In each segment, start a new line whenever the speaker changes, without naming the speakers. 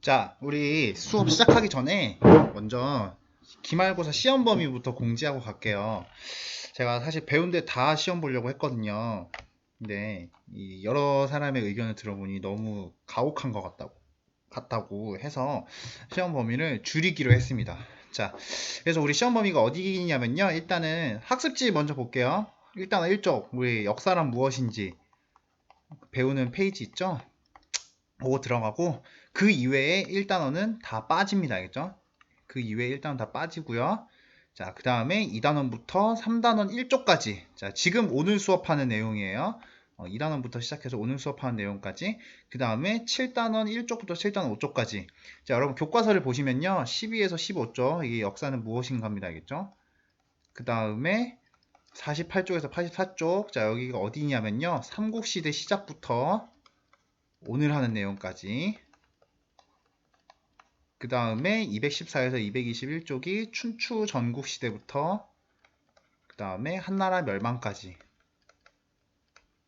자, 우리 수업 시작하기 전에 먼저 기말고사 시험 범위부터 공지하고 갈게요. 제가 사실 배운 데 다 시험 보려고 했거든요. 근데 이 여러 사람의 의견을 들어보니 너무 가혹한 것 같다고 같다고 해서 시험 범위를 줄이기로 했습니다. 자, 그래서 우리 시험 범위가 어디냐면요. 일단은 학습지 먼저 볼게요. 일단 1쪽 우리 역사란 무엇인지 배우는 페이지 있죠? 그거 들어가고 그 이외에 1단원은 다 빠집니다. 알겠죠? 그 이외에 1단원 다 빠지고요. 자, 그 다음에 2단원부터 3단원 1조까지. 자, 지금 오늘 수업하는 내용이에요. 어, 2단원부터 시작해서 오늘 수업하는 내용까지. 그 다음에 7단원 1쪽부터 7단원 5쪽까지. 자, 여러분 교과서를 보시면요. 12에서 15쪽. 이게 역사는 무엇인가입니다. 알겠죠? 그 다음에 48쪽에서 84쪽. 자, 여기가 어디냐면요. 삼국시대 시작부터 오늘 하는 내용까지. 그 다음에 214에서 221쪽이 춘추 전국 시대부터 그 다음에 한나라 멸망까지.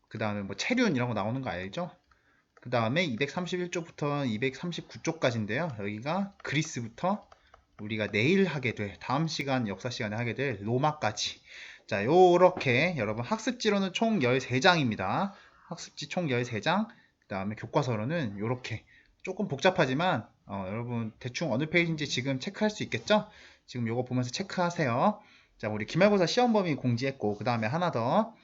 그 다음에 뭐 체륜 이런 거 나오는 거 알죠? 그 다음에 231쪽부터 239쪽까지인데요. 여기가 그리스부터 우리가 내일 하게 될 다음 시간 역사 시간에 하게 될 로마까지. 자, 요렇게 여러분 학습지로는 총 13장입니다. 학습지 총 13장. 그 다음에 교과서로는 요렇게 조금 복잡하지만 어, 여러분 대충 어느 페이지인지 지금 체크할 수 있겠죠? 지금 요거 보면서 체크하세요. 자, 우리 기말고사 시험 범위 공지했고 그 다음에 하나 더.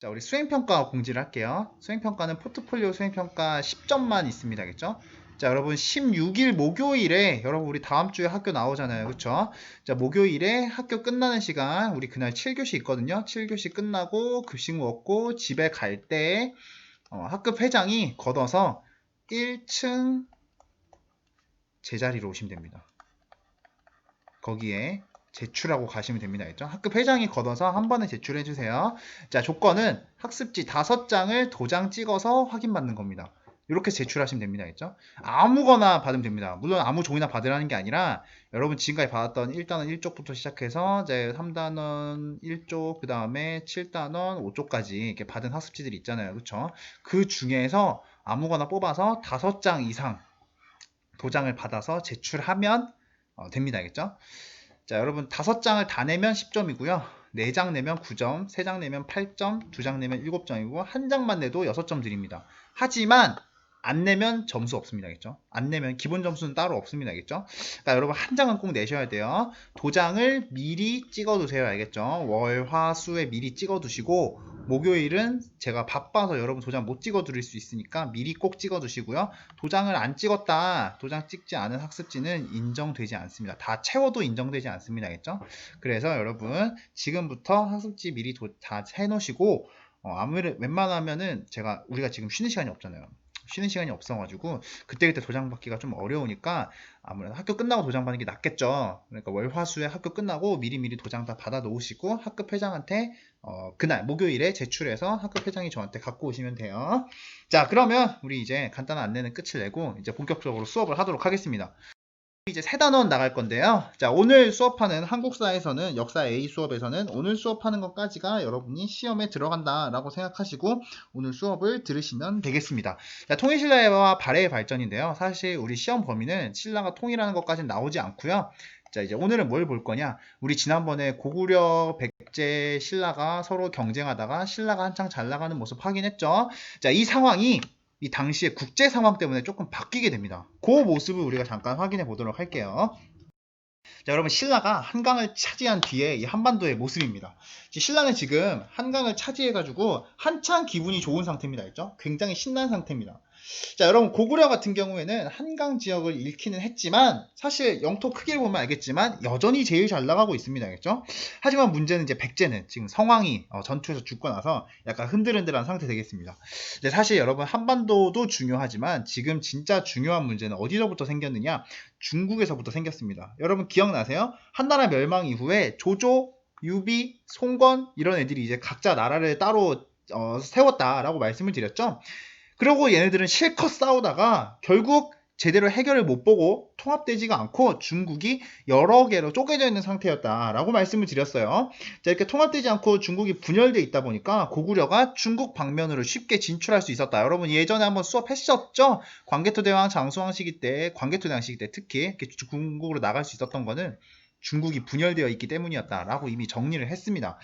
자, 우리 수행평가 공지를 할게요. 수행평가는 포트폴리오 수행평가 10점만 있습니다. 겠죠? 자, 여러분 16일 목요일에 여러분 우리 다음 주에 학교 나오잖아요. 그쵸? 자, 목요일에 학교 끝나는 시간 우리 그날 7교시 있거든요. 7교시 끝나고 급식 먹고 집에 갈 때 어, 학급 회장이 걷어서 1층 제자리로 오시면 됩니다. 거기에 제출하고 가시면 됩니다. 알죠? 학급 회장이 걷어서 한 번에 제출해 주세요. 자, 조건은 학습지 5장을 도장 찍어서 확인받는 겁니다. 이렇게 제출하시면 됩니다. 알죠? 아무거나 받으면 됩니다. 물론 아무 종이나 받으라는 게 아니라 여러분 지금까지 받았던 1단원 1쪽부터 시작해서 이제 3단원 1쪽, 그 다음에 7단원 5쪽까지 이렇게 받은 학습지들이 있잖아요. 그쵸? 그 중에서 아무거나 뽑아서 5장 이상 도장을 받아서 제출하면 어, 됩니다. 알겠죠? 자, 여러분 다섯 장을 다 내면 10점이고요. 네 장 내면 9점, 세 장 내면 8점, 두 장 내면 7점이고 한 장만 내도 6점 드립니다. 하지만 안 내면 점수 없습니다. 겠죠? 안 내면 기본 점수는 따로 없습니다. 겠죠? 그러니까 여러분 한 장은 꼭 내셔야 돼요. 도장을 미리 찍어 두세요. 알겠죠? 월, 화, 수에 미리 찍어 두시고 목요일은 제가 바빠서 여러분 도장 못 찍어 드릴 수 있으니까 미리 꼭 찍어 두시고요. 도장을 안 찍었다. 도장 찍지 않은 학습지는 인정되지 않습니다. 다 채워도 인정되지 않습니다. 겠죠? 그래서 여러분 지금부터 학습지 미리 도, 다 해놓으시고 어, 아무래도 웬만하면은 제가 우리가 지금 쉬는 시간이 없잖아요. 쉬는 시간이 없어가지고 그때그때 도장 받기가 좀 어려우니까 아무래도 학교 끝나고 도장 받는 게 낫겠죠. 그러니까 월화수에 학교 끝나고 미리미리 도장 다 받아 놓으시고 학급 회장한테 어, 그날 목요일에 제출해서 학급 회장이 저한테 갖고 오시면 돼요. 자 그러면 우리 이제 간단한 안내는 끝을 내고 이제 본격적으로 수업을 하도록 하겠습니다. 이제 세 단원 나갈 건데요. 자, 오늘 수업하는 한국사에서는 역사 A 수업에서는 오늘 수업하는 것까지가 여러분이 시험에 들어간다라고 생각하시고 오늘 수업을 들으시면 되겠습니다. 자, 통일 신라와 발해의 발전인데요. 사실 우리 시험 범위는 신라가 통일하는 것까지는 나오지 않고요. 자, 이제 오늘은 뭘 볼 거냐? 우리 지난번에 고구려, 백제, 신라가 서로 경쟁하다가 신라가 한창 잘 나가는 모습 확인했죠. 자, 이 상황이 이 당시의 국제 상황 때문에 조금 바뀌게 됩니다. 그 모습을 우리가 잠깐 확인해 보도록 할게요. 자, 여러분 신라가 한강을 차지한 뒤에 이 한반도의 모습입니다. 신라는 지금 한강을 차지해 가지고 한창 기분이 좋은 상태입니다. 알죠? 굉장히 신난 상태입니다. 자, 여러분 고구려 같은 경우에는 한강 지역을 잃기는 했지만 사실 영토 크기를 보면 알겠지만 여전히 제일 잘 나가고 있습니다. 알겠죠? 하지만 문제는 이제 백제는 지금 성황이 어, 전투에서 죽고 나서 약간 흔들흔들한 상태 되겠습니다. 이제 사실 여러분 한반도도 중요하지만 지금 진짜 중요한 문제는 어디서부터 생겼느냐? 중국에서부터 생겼습니다. 여러분 기억나세요? 한나라 멸망 이후에 조조, 유비, 송건 이런 애들이 이제 각자 나라를 따로 어, 세웠다라고 말씀을 드렸죠. 그리고 얘네들은 실컷 싸우다가 결국 제대로 해결을 못 보고 통합되지가 않고 중국이 여러 개로 쪼개져 있는 상태였다라고 말씀을 드렸어요. 자, 이렇게 통합되지 않고 중국이 분열돼 있다 보니까 고구려가 중국 방면으로 쉽게 진출할 수 있었다. 여러분 예전에 한번 수업했었죠? 광개토 대왕 장수왕 시기 때, 광개토 대왕 시기 때 특히 중국으로 나갈 수 있었던 거는 중국이 분열되어 있기 때문이었다라고 이미 정리를 했습니다.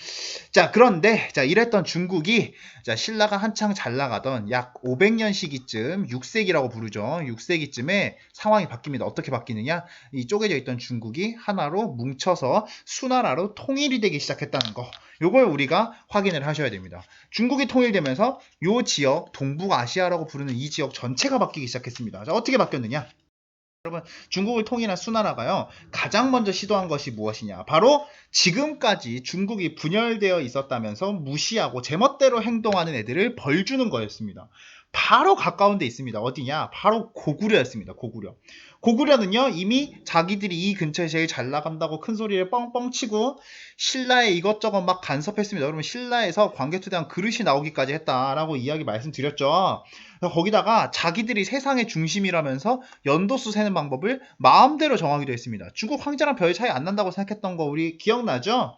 자, 그런데 자, 이랬던 중국이 자, 신라가 한창 잘 나가던 약 500년 시기쯤 6세기라고 부르죠. 6세기쯤에 상황이 바뀝니다. 어떻게 바뀌느냐? 이 쪼개져 있던 중국이 하나로 뭉쳐서 수나라로 통일이 되기 시작했다는 거. 요걸 우리가 확인을 하셔야 됩니다. 중국이 통일되면서 요 지역, 동북아시아라고 부르는 이 지역 전체가 바뀌기 시작했습니다. 자, 어떻게 바뀌었느냐? 여러분 중국을 통일한 수나라가요 가장 먼저 시도한 것이 무엇이냐? 바로 지금까지 중국이 분열되어 있었다면서 무시하고 제멋대로 행동하는 애들을 벌 주는 거였습니다 바로 가까운 데 있습니다. 어디냐? 바로 고구려였습니다. 고구려. 고구려는요 이미 자기들이 이 근처에 제일 잘 나간다고 큰 소리를 뻥뻥 치고 신라에 이것저것 막 간섭했습니다. 여러분 신라에서 광개토대왕 그릇이 나오기까지 했다라고 이야기 말씀드렸죠. 거기다가 자기들이 세상의 중심이라면서 연도수 세는 방법을 마음대로 정하기도 했습니다. 중국 황제랑 별 차이 안 난다고 생각했던 거 우리 기억나죠?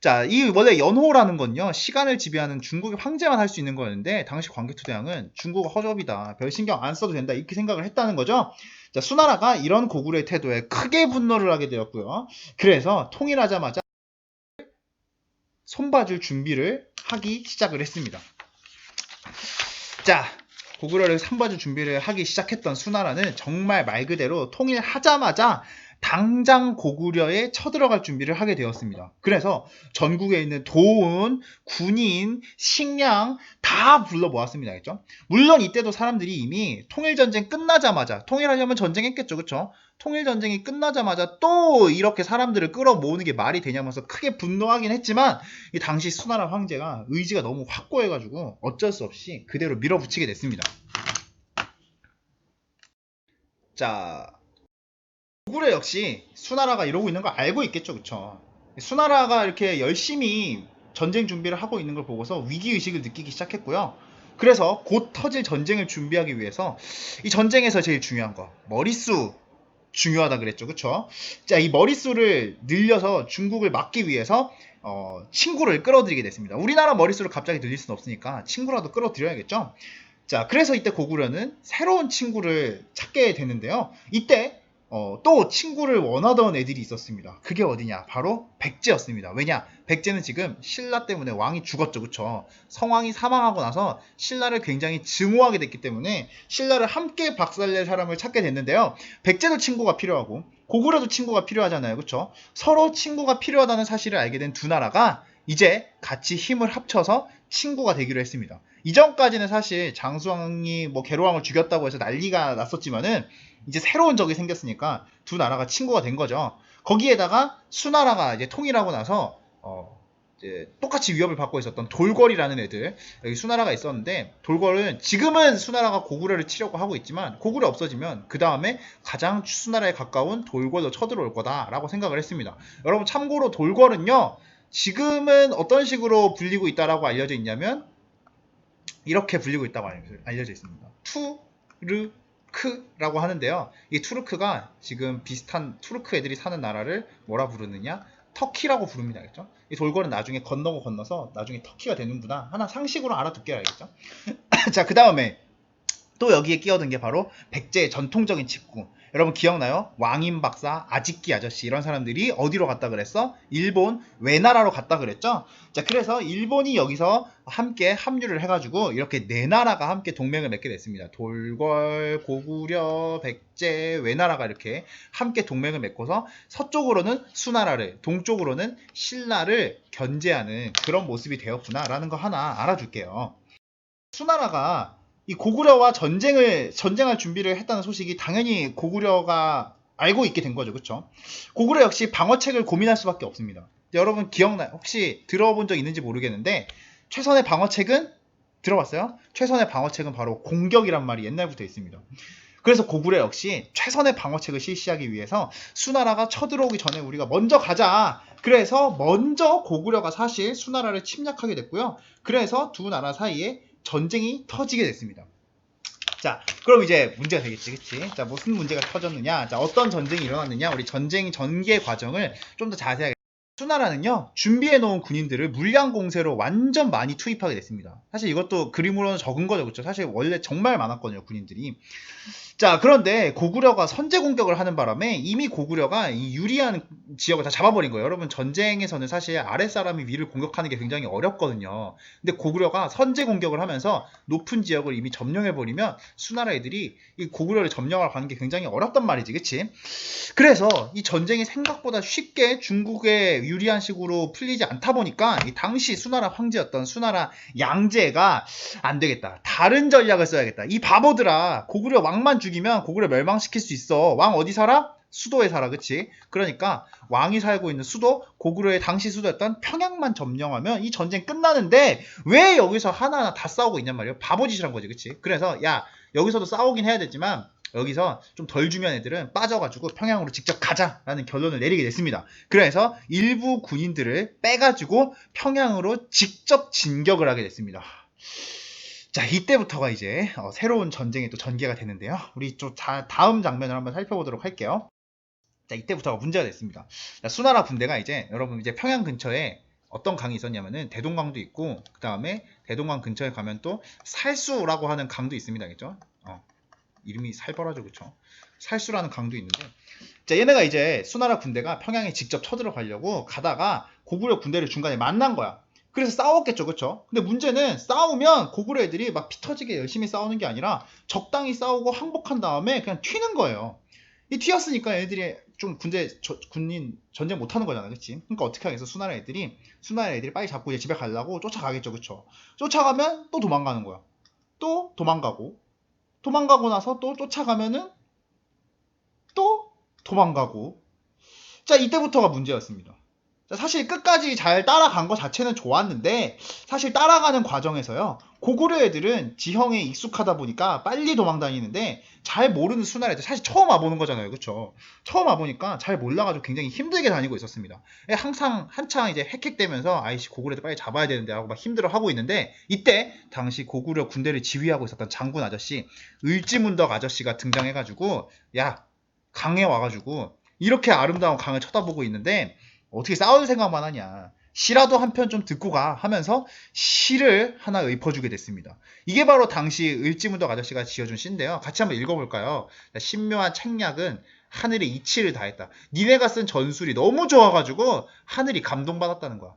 자, 이 원래 연호라는 건요, 시간을 지배하는 중국의 황제만 할 수 있는 거였는데, 당시 광개토대왕은 중국 허접이다, 별 신경 안 써도 된다, 이렇게 생각을 했다는 거죠. 자, 수나라가 이런 고구려의 태도에 크게 분노를 하게 되었고요. 그래서 통일하자마자 손봐줄 준비를 하기 시작을 했습니다. 자, 고구려를 삼바주 준비를 하기 시작했던 수나라는 정말 말 그대로 통일하자마자 당장 고구려에 쳐들어갈 준비를 하게 되었습니다. 그래서 전국에 있는 도운, 군인, 식량 다 불러 모았습니다. 알죠? 물론 이때도 사람들이 이미 통일전쟁 끝나자마자 통일하려면 전쟁했겠죠. 그쵸? 통일전쟁이 끝나자마자 또 이렇게 사람들을 끌어모으는 게 말이 되냐면서 크게 분노하긴 했지만 이 당시 수나라 황제가 의지가 너무 확고해가지고 어쩔 수 없이 그대로 밀어붙이게 됐습니다. 자, 고구려 역시 수나라가 이러고 있는 걸 알고 있겠죠, 그쵸? 수나라가 이렇게 열심히 전쟁 준비를 하고 있는 걸 보고서 위기의식을 느끼기 시작했고요. 그래서 곧 터질 전쟁을 준비하기 위해서 이 전쟁에서 제일 중요한 거, 머릿수 중요하다 그랬죠, 그쵸? 자, 이 머릿수를 늘려서 중국을 막기 위해서 어, 친구를 끌어들이게 됐습니다. 우리나라 머릿수를 갑자기 늘릴 수는 없으니까 친구라도 끌어들여야겠죠? 자, 그래서 이때 고구려는 새로운 친구를 찾게 되는데요. 이때 어, 또 친구를 원하던 애들이 있었습니다. 그게 어디냐? 바로 백제였습니다. 왜냐? 백제는 지금 신라 때문에 왕이 죽었죠. 그쵸? 성왕이 사망하고 나서 신라를 굉장히 증오하게 됐기 때문에 신라를 함께 박살낼 사람을 찾게 됐는데요. 백제도 친구가 필요하고 고구려도 친구가 필요하잖아요. 그쵸? 서로 친구가 필요하다는 사실을 알게 된 두 나라가 이제 같이 힘을 합쳐서 친구가 되기로 했습니다. 이전까지는 사실 장수왕이 뭐 개로왕을 죽였다고 해서 난리가 났었지만은 이제 새로운 적이 생겼으니까 두 나라가 친구가 된 거죠. 거기에다가 수나라가 이제 통일하고 나서 어 이제 똑같이 위협을 받고 있었던 돌궐이라는 애들 여기 수나라가 있었는데 돌궐은 지금은 수나라가 고구려를 치려고 하고 있지만 고구려 없어지면 그 다음에 가장 수나라에 가까운 돌궐로 쳐들어올 거다라고 생각을 했습니다. 여러분 참고로 돌궐은요 지금은 어떤 식으로 불리고 있다라고 알려져 있냐면 이렇게 불리고 있다고 알려져 있습니다. 투르크라고 하는데요. 이 투르크가 지금 비슷한 투르크 애들이 사는 나라를 뭐라 부르느냐? 터키라고 부릅니다. 알겠죠? 이 돌궐은 나중에 건너고 건너서 나중에 터키가 되는구나. 하나 상식으로 알아듣게 알겠죠? 자, 그 다음에 또 여기에 끼어든 게 바로 백제의 전통적인 직구. 여러분 기억나요? 왕인 박사, 아직기 아저씨 이런 사람들이 어디로 갔다 그랬어? 일본 외나라로 갔다 그랬죠? 자, 그래서 일본이 여기서 함께 합류를 해가지고 이렇게 네 나라가 함께 동맹을 맺게 됐습니다. 돌궐, 고구려, 백제, 외나라가 이렇게 함께 동맹을 맺고서 서쪽으로는 수나라를, 동쪽으로는 신라를 견제하는 그런 모습이 되었구나라는 거 하나 알아줄게요. 수나라가 이 고구려와 전쟁을 전쟁할 준비를 했다는 소식이 당연히 고구려가 알고 있게 된 거죠, 그렇죠? 고구려 역시 방어책을 고민할 수밖에 없습니다. 여러분 기억나 혹시 들어본 적 있는지 모르겠는데 최선의 방어책은 들어봤어요? 최선의 방어책은 바로 공격이란 말이 옛날부터 있습니다. 그래서 고구려 역시 최선의 방어책을 실시하기 위해서 수나라가 쳐들어오기 전에 우리가 먼저 가자. 그래서 먼저 고구려가 사실 수나라를 침략하게 됐고요. 그래서 두 나라 사이에 전쟁이 터지게 됐습니다. 자, 그럼 이제 문제가 되겠지, 그치? 자, 무슨 문제가 터졌느냐? 자, 어떤 전쟁이 일어났느냐? 우리 전쟁 전개 과정을 좀 더 자세하게. 수나라는요, 준비해 놓은 군인들을 물량 공세로 완전 많이 투입하게 됐습니다. 사실 이것도 그림으로는 적은 거죠, 그쵸? 사실 원래 정말 많았거든요, 군인들이. 자, 그런데 고구려가 선제 공격을 하는 바람에 이미 고구려가 이 유리한 지역을 다 잡아버린 거예요. 여러분, 전쟁에서는 사실 아랫사람이 위를 공격하는 게 굉장히 어렵거든요. 근데 고구려가 선제 공격을 하면서 높은 지역을 이미 점령해 버리면 수나라 애들이 이 고구려를 점령하러 가는 게 굉장히 어렵단 말이지, 그치? 그래서 이 전쟁이 생각보다 쉽게 중국에 유리한 식으로 풀리지 않다 보니까 이 당시 수나라 황제였던 수나라 양제가 안 되겠다. 다른 전략을 써야겠다. 이 바보들아, 고구려 왕만 죽이면 고구려 멸망시킬 수 있어. 왕 어디 살아? 수도에 살아, 그치? 그러니까 왕이 살고 있는 수도, 고구려의 당시 수도였던 평양만 점령하면 이 전쟁 끝나는데 왜 여기서 하나하나 다 싸우고 있냔 말이에요. 바보짓이란 거지, 그치? 그래서 야, 여기서도 싸우긴 해야 되지만 여기서 좀덜 주면 애들은 빠져가지고 평양으로 직접 가자라는 결론을 내리게 됐습니다. 그래서 일부 군인들을 빼가지고 평양으로 직접 진격을 하게 됐습니다. 자, 이때부터가 이제 어, 새로운 전쟁이 또 전개가 되는데요. 우리 좀 자- 다음 장면을 한번 살펴보도록 할게요. 자, 이때부터가 문제가 됐습니다. 자, 수나라 군대가 이제 여러분 이제 평양 근처에 어떤 강이 있었냐면은 대동강도 있고 그 다음에 대동강 근처에 가면 또 살수라고 하는 강도 있습니다, 그죠? 어, 이름이 살벌하죠, 그쵸? 살수라는 강도 있는데 자 얘네가 이제 수나라 군대가 평양에 직접 쳐들어가려고 가다가 고구려 군대를 중간에 만난 거야. 그래서 싸웠겠죠, 그쵸? 근데 문제는 싸우면 고구려 애들이 막 피 터지게 열심히 싸우는 게 아니라 적당히 싸우고 항복한 다음에 그냥 튀는 거예요. 이 튀었으니까 애들이 좀 군대 저- 군인 전쟁 못 하는 거잖아, 그치? 그러니까 어떻게 하겠어? 수나라 애들이 수나라 애들이 빨리 잡고 이제 집에 가려고 쫓아가겠죠, 그쵸? 쫓아가면 또 도망가는 거야. 또 도망가고 도망가고 나서 또 쫓아가면은 또 도망가고 자 이때부터가 문제였습니다. 자, 사실 끝까지 잘 따라간 것 자체는 좋았는데 사실 따라가는 과정에서요. 고구려 애들은 지형에 익숙하다 보니까 빨리 도망다니는데 잘 모르는 수나라 애들 사실 처음 와보는 거잖아요. 그쵸? 처음 와보니까 잘 몰라가지고 굉장히 힘들게 다니고 있었습니다. 예, 항상 한창 이제 헥헥대면서 아이씨 고구려 애들 빨리 잡아야 되는데 하고 막 힘들어하고 있는데 이때 당시 고구려 군대를 지휘하고 있었던 장군 아저씨 을지문덕 아저씨가 등장해가지고 야 강에 와가지고 이렇게 아름다운 강을 쳐다보고 있는데 어떻게 싸울 생각만 하냐. 시라도 한 편 좀 듣고 가 하면서 시를 하나 읊어주게 됐습니다. 이게 바로 당시 을지문덕 아저씨가 지어준 시인데요. 같이 한번 읽어볼까요? 자, 신묘한 책략은 하늘의 이치를 다했다. 니네가 쓴 전술이 너무 좋아가지고 하늘이 감동받았다는 거야.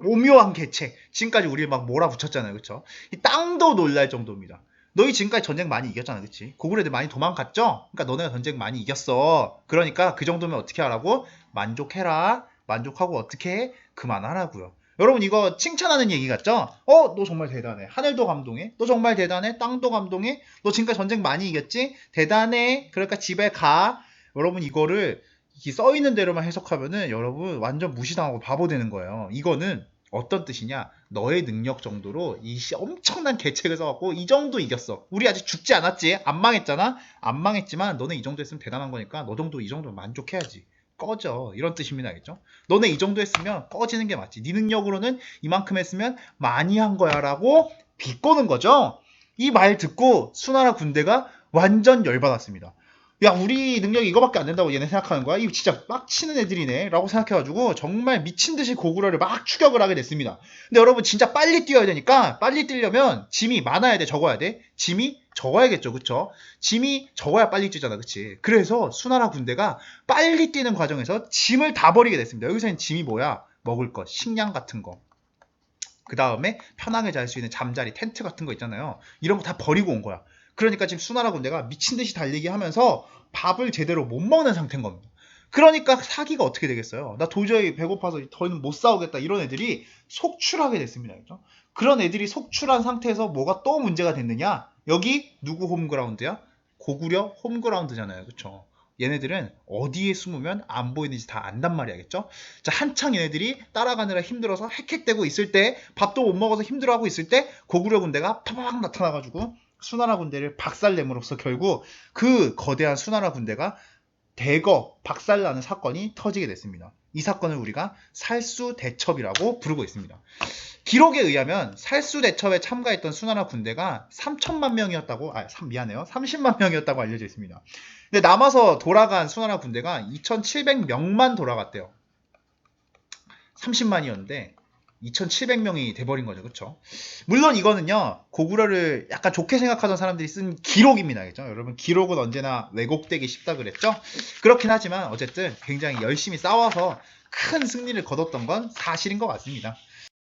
오묘한 개체. 지금까지 우리 막 몰아붙였잖아요. 그쵸? 이 땅도 놀랄 정도입니다. 너희 지금까지 전쟁 많이 이겼잖아, 그치? 고구려들 많이 도망갔죠? 그러니까 너네가 전쟁 많이 이겼어. 그러니까 그 정도면 어떻게 하라고? 만족해라. 만족하고 어떻게 해? 그만하라고요. 여러분 이거 칭찬하는 얘기 같죠? 어, 너 정말 대단해. 하늘도 감동해. 너 정말 대단해. 땅도 감동해. 너 지금까지 전쟁 많이 이겼지? 대단해. 그러니까 집에 가. 여러분 이거를 이써 있는 대로만 해석하면은 여러분 완전 무시당하고 바보 되는 거예요. 이거는 어떤 뜻이냐? 너의 능력 정도로 이 시- 엄청난 계책을 써갖고 이 정도 이겼어. 우리 아직 죽지 않았지? 안 망했잖아? 안 망했지만 너네 이 정도 했으면 대단한 거니까 너 정도 이 정도 만족해야지. 꺼져. 이런 뜻입니다. 알겠죠? 너네 이 정도 했으면 꺼지는 게 맞지. 네 능력으로는 이만큼 했으면 많이 한 거야 라고 비꼬는 거죠. 이 말 듣고 수나라 군대가 완전 열받았습니다. 야 우리 능력이 이거밖에 안 된다고 얘네 생각하는 거야? 이거 진짜 막 치는 애들이네? 라고 생각해가지고 정말 미친 듯이 고구려를 막 추격을 하게 됐습니다. 근데 여러분 진짜 빨리 뛰어야 되니까 빨리 뛰려면 짐이 많아야 돼 적어야 돼? 짐이 적어야겠죠 그쵸? 짐이 적어야 빨리 뛰잖아 그치? 그래서 수나라 군대가 빨리 뛰는 과정에서 짐을 다 버리게 됐습니다. 여기서는 짐이 뭐야? 먹을 것 식량 같은 거그 다음에 편하게 잘 수 있는 잠자리 텐트 같은 거 있잖아요. 이런 거 다 버리고 온 거야 그러니까 지금 수나라 군대가 미친 듯이 달리기 하면서 밥을 제대로 못 먹는 상태인 겁니다 그러니까 사기가 어떻게 되겠어요? 나 도저히 배고파서 더는 못 싸우겠다 이런 애들이 속출하게 됐습니다. 그죠? 그런 애들이 속출한 상태에서 뭐가 또 문제가 됐느냐? 여기 누구 홈그라운드야? 고구려 홈그라운드잖아요. 그쵸? 얘네들은 어디에 숨으면 안 보이는지 다 안단 말이야겠죠? 자, 한창 얘네들이 따라가느라 힘들어서 헥헥대고 있을 때, 밥도 못 먹어서 힘들어하고 있을 때, 고구려 군대가 파박 나타나가지고 수나라 군대를 박살냄으로써 결국 그 거대한 수나라 군대가 대거 박살나는 사건이 터지게 됐습니다. 이 사건을 우리가 살수대첩이라고 부르고 있습니다. 기록에 의하면 살수대첩에 참가했던 수나라 군대가 3천만 명이었다고, 아, 삼- 미안해요. 30만 명이었다고 알려져 있습니다. 근데 남아서 돌아간 수나라 군대가 2,700명만 돌아갔대요. 30만이었는데 2,700명이 돼버린 거죠. 그쵸? 물론 이거는요, 고구려를 약간 좋게 생각하던 사람들이 쓴 기록입니다. 알겠죠? 여러분, 기록은 언제나 왜곡되기 쉽다 그랬죠? 그렇긴 하지만 어쨌든 굉장히 열심히 싸워서 큰 승리를 거뒀던 건 사실인 것 같습니다.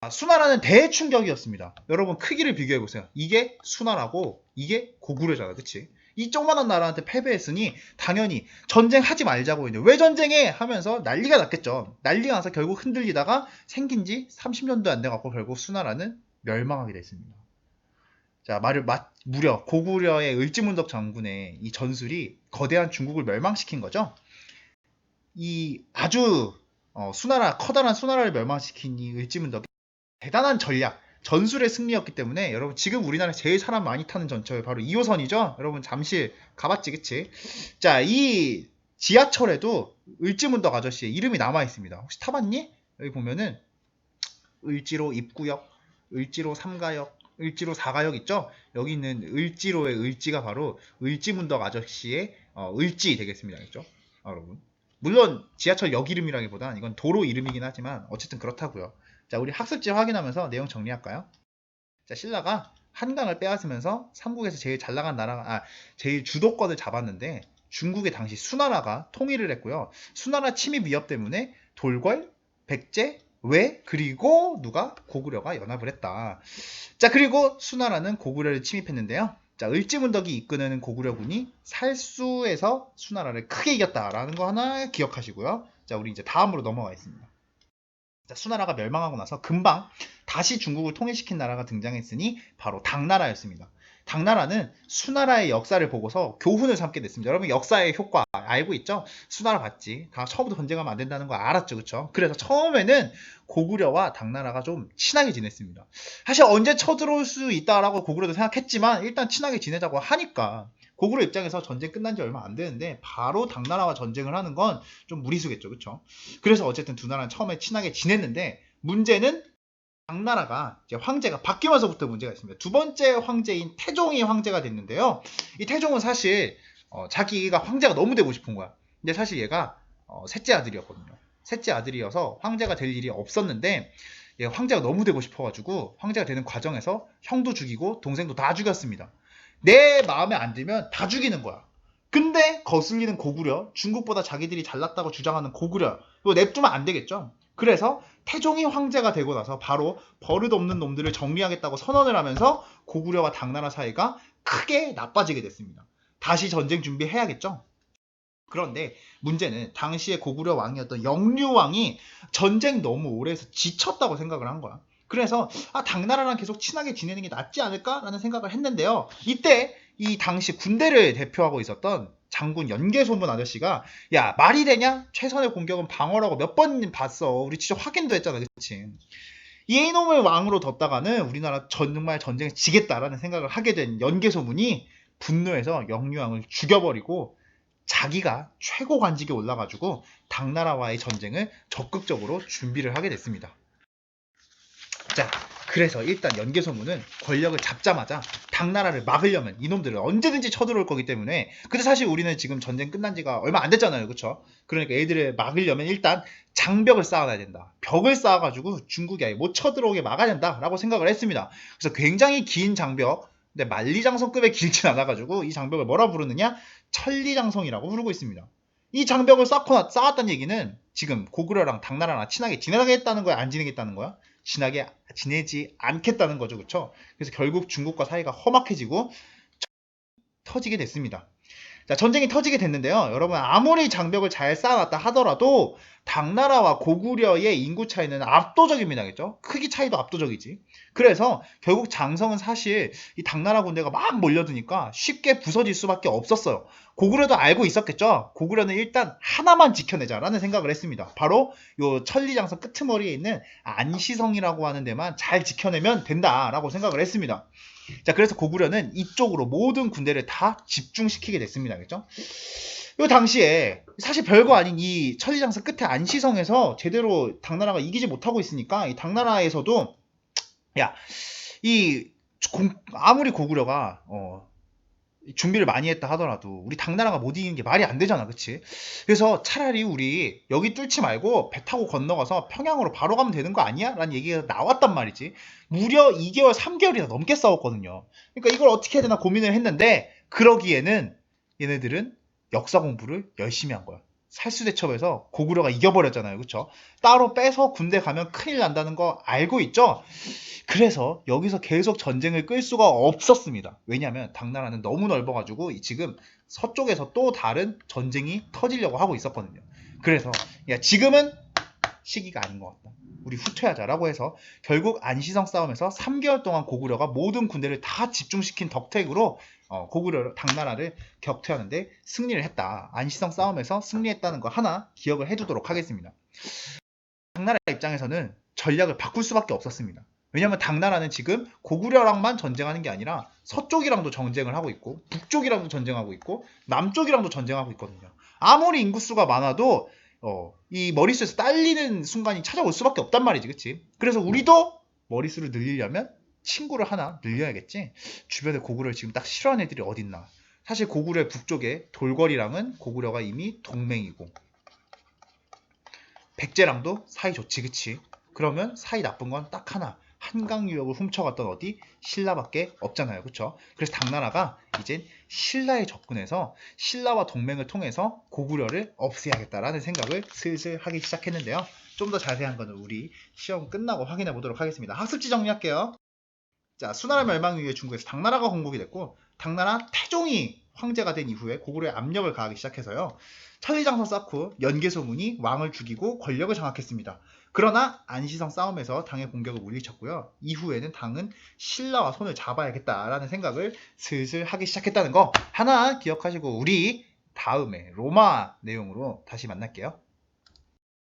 아, 수나라는 대충격이었습니다. 여러분, 크기를 비교해보세요. 이게 수나라고, 이게 고구려잖아. 그치? 이 조그만한 나라한테 패배했으니 당연히 전쟁하지 말자고 이제 왜 전쟁해 하면서 난리가 났겠죠. 난리가 나서 결국 흔들리다가 생긴 지 30년도 안 돼갖고 결국 수나라는 멸망하게 됐습니다. 자 말을 마- 무려 고구려의 을지문덕 장군의 이 전술이 거대한 중국을 멸망시킨 거죠. 이 아주 어, 수나라 커다란 수나라를 멸망시킨 이 을지문덕이 대단한 전략 전술의 승리였기 때문에 여러분 지금 우리나라에 제일 사람 많이 타는 전철 바로 2호선이죠. 여러분 잠실 가봤지 그치? 자 이 지하철에도 을지문덕 아저씨의 이름이 남아 있습니다. 혹시 타봤니? 여기 보면은 을지로 입구역, 을지로 3가역, 을지로 4가역 있죠? 여기 있는 을지로의 을지가 바로 을지문덕 아저씨의 어, 을지 되겠습니다. 알죠? 아, 여러분. 물론 지하철 역 이름이라기보단 이건 도로 이름이긴 하지만 어쨌든 그렇다고요. 자, 우리 학습지 확인하면서 내용 정리할까요? 자, 신라가 한강을 빼앗으면서 삼국에서 제일 잘 나간 나라가 아, 제일 주도권을 잡았는데 중국의 당시 수나라가 통일을 했고요. 수나라 침입 위협 때문에 돌궐, 백제, 외 그리고 누가 고구려가 연합을 했다. 자, 그리고 수나라는 고구려를 침입했는데요. 자, 을지문덕이 이끄는 고구려군이 살수에서 수나라를 크게 이겼다라는 거 하나 기억하시고요. 자, 우리 이제 다음으로 넘어가 있습니다. 자, 수나라가 멸망하고 나서 금방 다시 중국을 통일시킨 나라가 등장했으니 바로 당나라였습니다. 당나라는 수나라의 역사를 보고서 교훈을 삼게 됐습니다. 여러분 역사의 효과 알고 있죠? 수나라 봤지. 다 처음부터 전쟁하면 안 된다는 거 알았죠, 그렇죠? 그래서 처음에는 고구려와 당나라가 좀 친하게 지냈습니다. 사실 언제 쳐들어올 수 있다라고 고구려도 생각했지만 일단 친하게 지내자고 하니까 고구려 입장에서 전쟁 끝난 지 얼마 안 되는데 바로 당나라와 전쟁을 하는 건 좀 무리수겠죠, 그렇죠? 그래서 어쨌든 두 나라는 처음에 친하게 지냈는데 문제는 당나라가 이제 황제가 바뀌면서부터 문제가 있습니다. 두 번째 황제인 태종이 황제가 됐는데요. 이 태종은 사실 어, 자기가 황제가 너무 되고 싶은 거야. 근데 사실 얘가 어, 셋째 아들이었거든요. 셋째 아들이어서 황제가 될 일이 없었는데 얘 황제가 너무 되고 싶어가지고 황제가 되는 과정에서 형도 죽이고 동생도 다 죽였습니다. 내 마음에 안 들면 다 죽이는 거야. 근데 거슬리는 고구려, 중국보다 자기들이 잘났다고 주장하는 고구려, 이거 냅두면 안 되겠죠? 그래서 태종이 황제가 되고 나서 바로 버릇없는 놈들을 정리하겠다고 선언을 하면서 고구려와 당나라 사이가 크게 나빠지게 됐습니다. 다시 전쟁 준비해야겠죠? 그런데 문제는 당시에 고구려 왕이었던 영류왕이 전쟁 너무 오래 해서 지쳤다고 생각을 한 거야. 그래서 아 당나라랑 계속 친하게 지내는 게 낫지 않을까라는 생각을 했는데요. 이때 이 당시 군대를 대표하고 있었던 장군 연개소문 아저씨가 야 말이 되냐? 최선의 공격은 방어라고 몇 번 봤어. 우리 진짜 확인도 했잖아, 그치? 이놈을 왕으로 뒀다가는 우리나라 정말 전쟁에 지겠다라는 생각을 하게 된 연개소문이 분노해서 영유왕을 죽여버리고 자기가 최고 관직에 올라가지고 당나라와의 전쟁을 적극적으로 준비를 하게 됐습니다. 자, 그래서 일단 연개소문은 권력을 잡자마자 당나라를 막으려면 이놈들은 언제든지 쳐들어올 거기 때문에 근데 사실 우리는 지금 전쟁 끝난 지가 얼마 안 됐잖아요. 그쵸? 그러니까 애들을 막으려면 일단 장벽을 쌓아놔야 된다. 벽을 쌓아가지고 중국이 아예 못 쳐들어오게 막아야 된다 라고 생각을 했습니다. 그래서 굉장히 긴 장벽 근데 만리장성급의 길진 않아가지고 이 장벽을 뭐라 부르느냐? 천리장성이라고 부르고 있습니다. 이 장벽을 쌓고 쌓았다는 얘기는 지금 고구려랑 당나라랑 친하게 지내겠다는 거야? 안 지내겠다는 거야? 친하게 지내지 않겠다는 거죠. 그렇죠? 그래서 결국 중국과 사이가 험악해지고 터지게 됐습니다. 자, 전쟁이 터지게 됐는데요. 여러분 아무리 장벽을 잘 쌓아놨다 하더라도 당나라와 고구려의 인구 차이는 압도적입니다. 겠죠? 크기 차이도 압도적이지. 그래서 결국 장성은 사실 이 당나라 군대가 막 몰려드니까 쉽게 부서질 수밖에 없었어요. 고구려도 알고 있었겠죠. 고구려는 일단 하나만 지켜내자라는 생각을 했습니다. 바로 요 천리장성 끄트머리에 있는 안시성이라고 하는 데만 잘 지켜내면 된다라고 생각을 했습니다. 자, 그래서 고구려는 이쪽으로 모든 군대를 다 집중시키게 됐습니다. 그죠? 요 당시에 사실 별거 아닌 이 천리장성 끝에 안시성에서 제대로 당나라가 이기지 못하고 있으니까 이 당나라에서도 야, 이 공- 아무리 고구려가 어, 준비를 많이 했다 하더라도 우리 당나라가 못 이기는 게 말이 안 되잖아, 그치? 그래서 차라리 우리 여기 뚫지 말고 배 타고 건너가서 평양으로 바로 가면 되는 거 아니야? 라는 얘기가 나왔단 말이지. 무려 2개월, 3개월이나 넘게 싸웠거든요. 그러니까 이걸 어떻게 해야 되나 고민을 했는데 그러기에는 얘네들은 역사 공부를 열심히 한 거야. 살수대첩에서 고구려가 이겨버렸잖아요. 그쵸? 따로 빼서 군대 가면 큰일 난다는 거 알고 있죠? 그래서 여기서 계속 전쟁을 끌 수가 없었습니다. 왜냐하면 당나라는 너무 넓어가지고 이 지금 서쪽에서 또 다른 전쟁이 터지려고 하고 있었거든요. 그래서 야 지금은 시기가 아닌 것 같다. 우리 후퇴하자라고 해서 결국 안시성 싸움에서 3개월 동안 고구려가 모든 군대를 다 집중시킨 덕택으로 어, 고구려 당나라를 격퇴하는데 승리를 했다. 안시성 싸움에서 승리했다는 거 하나 기억을 해두도록 하겠습니다. 당나라 입장에서는 전략을 바꿀 수밖에 없었습니다. 왜냐하면 당나라는 지금 고구려랑만 전쟁하는 게 아니라 서쪽이랑도 전쟁을 하고 있고 북쪽이랑도 전쟁하고 있고 남쪽이랑도 전쟁하고 있거든요. 아무리 인구수가 많아도 어, 이 머릿수에서 딸리는 순간이 찾아올 수밖에 없단 말이지, 그치? 그래서 우리도 머릿수를 늘리려면 친구를 하나 늘려야겠지? 주변에 고구려를 지금 딱 싫어하는 애들이 어딨나? 사실 고구려의 북쪽에 돌궐이랑은 고구려가 이미 동맹이고 백제랑도 사이 좋지, 그치? 그러면 사이 나쁜 건 딱 하나. 한강 유역을 훔쳐갔던 어디 신라밖에 없잖아요, 그렇죠? 그래서 당나라가 이젠 신라에 접근해서 신라와 동맹을 통해서 고구려를 없애야겠다라는 생각을 슬슬 하기 시작했는데요. 좀 더 자세한 거는 우리 시험 끝나고 확인해 보도록 하겠습니다. 학습지 정리할게요. 자, 수나라 멸망 이후에 중국에서 당나라가 건국이 됐고 당나라 태종이 황제가 된 이후에 고구려에 압력을 가하기 시작해서요. 천리장성 쌓고 연개소문이 왕을 죽이고 권력을 장악했습니다. 그러나 안시성 싸움에서 당의 공격을 물리쳤고요. 이후에는 당은 신라와 손을 잡아야겠다라는 생각을 슬슬 하기 시작했다는 거 하나 기억하시고 우리 다음에 로마 내용으로 다시 만날게요.